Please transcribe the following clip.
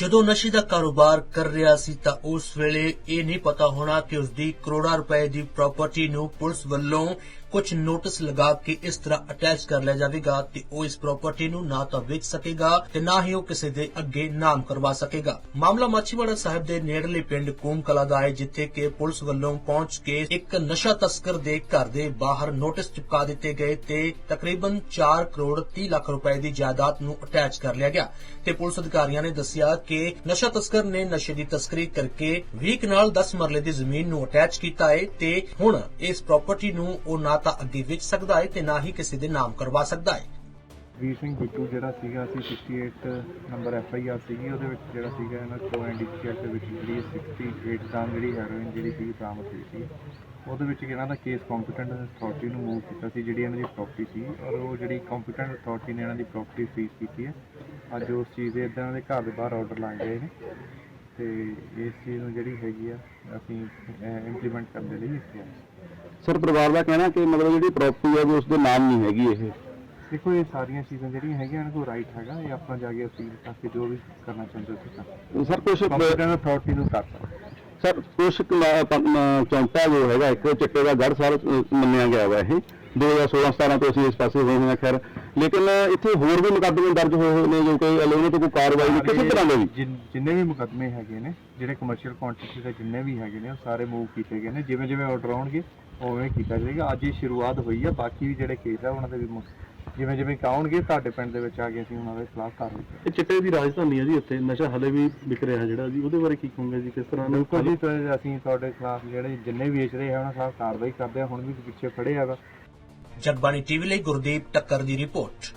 ਜਦੋਂ ਨਸ਼ੇ ਦਾ ਕਾਰੋਬਾਰ ਕਰ ਰਿਹਾ ਸੀ ਤਾਂ ਉਸ ਵੇਲੇ ਇਹ ਨਹੀਂ ਪਤਾ ਹੋਣਾ ਕਿ ਉਸ ਦੀ ਕਰੋੜਾਂ ਰੁਪਏ ਦੀ ਪ੍ਰਾਪਰਟੀ ਨੂੰ ਪੁਲਿਸ ਵੱਲੋਂ ਕੁਝ ਨੋਟਿਸ ਲਗਾ ਕੇ ਇਸ ਤਰ੍ਹਾਂ ਅਟੈਚ ਕਰ ਲਿਆ ਜਾਵੇਗਾ ਤੇ ਉਹ ਇਸ ਪ੍ਰਾਪਰਟੀ ਨੂੰ ਨਾ ਤਾਂ ਵੇਚ ਸਕੇਗਾ ਤੇ ਨਾ ਹੀ ਉਹ ਕਿਸੇ ਦੇ ਅੱਗੇ ਨਾਮ ਕਰਵਾ ਸਕੇਗਾ। ਮਾਮਲਾ ਮਾਛੀਵਾੜਾ ਸਾਹਿਬ ਦੇ ਨੇੜਲੇ ਪਿੰਡ ਕੂਮ ਕਲਾ ਦਾ ਹੈ, ਜਿੱਥੇ ਕਿ ਪੁਲਿਸ ਵੱਲੋਂ ਪਹੁੰਚ ਕੇ ਇੱਕ ਨਸ਼ਾ ਤਸਕਰ ਦੇ ਘਰ ਦੇ ਬਾਹਰ ਨੋਟਿਸ ਚਿਪਕਾ ਦਿੱਤੇ ਗਏ ਤੇ ਤਕਰੀਬਨ 4 ਕਰੋੜ 30 ਲੱਖ ਰੁਪਏ ਦੀ ਜਾਇਦਾਦ ਨੂੰ ਅਟੈਚ ਕਰ ਲਿਆ ਗਿਆ। ਤੇ ਪੁਲਿਸ ਅਧਿਕਾਰੀਆਂ ਨੇ ਦੱਸਿਆ ਕਿ ਨਸ਼ਾ ਤਸਕਰ ਨੇ ਨਸ਼ੇ ਦੀ ਤਸਕਰੀ ਕਰਕੇ 20 ਕਨਾਲ 10 ਮਰਲੇ ਦੀ ਜ਼ਮੀਨ ਨੂੰ ਅਟੈਚ ਕੀਤਾ ਹੈ ਤੇ ਹੁਣ ਇਸ ਪ੍ਰਾਪਰਟੀ ਨੂੰ ਉਹ ਨਾ ਤਾਂ ਅੱਗੇ ਵੇਚ ਸਕਦਾ ਹੈ ਤੇ ਨਾ ਹੀ ਕਿਸੇ ਦੇ ਨਾਮ ਕਰਵਾ ਸਕਦਾ ਹੈ ਵੀਰ ਸਿੰਘ ਬਿੱਟੂ ਜਿਹੜਾ ਸੀਗਾ, ਅਸੀਂ 68 ਨੰਬਰ ਐਫ ਆਈ ਆਰ ਸੀਗੀ, ਉਹਦੇ ਵਿੱਚ ਜਿਹੜਾ ਸੀਗਾ ਇਹਨਾਂ ਕੋ ਐਨਡੀਪੀਐਸ ਦੇ ਵਿੱਚ ਜਿਹੜੀ 68 ਗ੍ਰਾਮ ਜਿਹੜੀ ਹੈਰੋਇਨ ਜਿਹੜੀ ਸੀ ਬਰਾਮਦ ਹੋਈ ਸੀ, ਉਹਦੇ ਵਿੱਚ ਇਹਨਾਂ ਦਾ ਕੇਸ ਕੰਪੀਟੈਂਟ ਅਥਾਰਟੀ ਨੂੰ ਮੂਵ ਕੀਤਾ ਸੀ, ਜਿਹੜੀ ਇਹਨਾਂ ਦੀ ਪ੍ਰਾਪਰਟੀ ਸੀ, ਔਰ ਉਹ ਜਿਹੜੀ ਕੰਪੀਟੈਂਟ ਅਥਾਰਟੀ ਨੇ ਇਹਨਾਂ ਦੀ ਪ੍ਰਾਪਰਟੀ ਫੀਸ ਕੀਤੀ ਹੈ। ਅੱਜ ਉਸ ਚੀਜ਼ ਦੇ ਇਦਾਂ ਦੇ ਘਰ ਦੇ ਬਾਹਰ ਆਰਡਰ ਲਾਏ ਗਏ ਨੇ। ਤੇ ਇਸ ਚੀਜ਼ ਨੂੰ ਜਿਹੜੀ ਹੈਗੀ ਆ ਅਸੀਂ ਇੰਪਲੀਮੈਂਟ ਕਰਨ ਦੇ ਲਈ ਇੱਥੇ ਆਏ ਸਰ ਪਰਿਵਾਰ ਦਾ ਕਹਿਣਾ ਕਿ ਮਤਲਬ ਜਿਹੜੀ ਪ੍ਰਾਪਰਟੀ ਹੈ ਉਸ ਦੇ ਨਾਮ ਨਹੀਂ ਹੈਗੀ ਇਹ। ਦੇਖੋ ਇਹ ਸਾਰੀਆਂ ਚੀਜ਼ਾਂ ਜਿਹੜੀਆਂ ਹੈਗੀਆਂ ਇਹਨਾਂ ਕੋਲ ਰਾਈਟ ਹੈਗਾ। ਇਹ ਆਪਣਾ ਜਾ ਕੇ ਅਪੀਲ ਕਰਕੇ ਜੋ ਵੀ ਕਰਨਾ ਚਾਹੁੰਦੇ ਹੋ ਤੁਸੀਂ ਸਰ ਕੁਝ ਕੰਪੀਟੈਂਟ ਅਥਾਰਟੀ ਨੂੰ ਕਰ ਸਕਦੇ ਸਰ ਕੁਝ ਚੌਂਕਾ ਜੋ ਹੈਗਾ ਇੱਕ ਚਿੱਟੇ ਦਾ ਗੜ ਸਾਰ ਮੰਨਿਆ ਗਿਆ ਵਾ ਇਹ। 2016 17 ਤੋਂ ਅਸੀਂ ਇਸ ਪਾਸੇ ਹੋਏ ਹਾਂ ਖੈਰ। ਲੇਕਿਨ ਇੱਥੇ ਹੋਰ ਵੀ ਮੁਕੱਦਮੇ ਦਰਜ ਹੋਏ ਹੋਏ ਨੇ ਜੋ ਕਿ ਉਹਨਾਂ ਤੋਂ ਕੋਈ ਕਾਰਵਾਈ ਨਹੀਂ ਕਿਸੇ ਤਰ੍ਹਾਂ ਦੀ ਵੀ। ਜਿਨ- ਜਿੰਨੇ ਵੀ ਮੁਕੱਦਮੇ ਹੈਗੇ ਨੇ ਜਿਹੜੇ ਕਮਰਸ਼ੀਅਲ ਕੁਆਂਟੀਟੀ ਦੇ ਜਿੰਨੇ ਵੀ ਹੈਗੇ ਨੇ ਉਹ ਸਾਰੇ ਮੂਵ ਕੀਤੇ ਗਏ ਨੇ। ਜਿਵੇਂ ਜਿਵੇਂ ਆਰਡਰ ਆਉਣਗੇ ਉਵੇਂ ਕੀਤਾ ਜਾਏਗਾ। ਅੱਜ ਹੀ ਸ਼ੁਰੂਆਤ ਹੋਈ ਆ ਬਾਕੀ ਵੀ ਜਿਹੜੇ ਕੇਸ ਆ ਉਹਨਾਂ ਦੇ ਵੀ ਮੁ- ਜਿਵੇਂ ਜਿਵੇਂ ਆਉਣਗੇ ਤੁਹਾਡੇ ਪਿੰਡ ਦੇ ਵਿੱਚ ਆ ਕੇ ਅਸੀਂ ਉਹਨਾਂ ਦੇ ਖਿਲਾਫ ਕਾਰਵਾਈ ਕਰਾਂਗੇ ਇਹ ਚਿੱਟੇ ਦੀ ਰਾਜਧਾਨੀ ਹੈ ਜੀ ਇੱਥੇ ਨਸ਼ਾ ਹਲੇ ਵੀ ਵਿਕ ਰਿਹਾ ਜਿਹੜਾ ਜੀ ਉਹਦੇ ਬਾਰੇ ਕੀ ਕਹੋਗੇ ਜੀ ਕਿਸ ਤਰ੍ਹਾਂ ਬਿਲਕੁਲ ਜੀ ਤੇ ਅਸੀਂ ਤੁਹਾਡੇ ਖਿਲਾਫ ਜਿਹੜੇ ਜਿੰਨੇ ਵੇਚ ਰਹੇ ਆ ਉਹਨਾਂ ਖਿਲਾਫ ਕਾਰਵਾਈ ਕਰਦੇ ਆ। ਹੁਣ ਵੀ ਪਿੱਛੇ ਖੜੇ ਹੈਗਾ ਜਗਬਾਣੀ ਟੀਵੀ ਲਈ ਗੁਰਦੀਪ ਟੱਕਰ ਦੀ ਰਿਪੋਰਟ।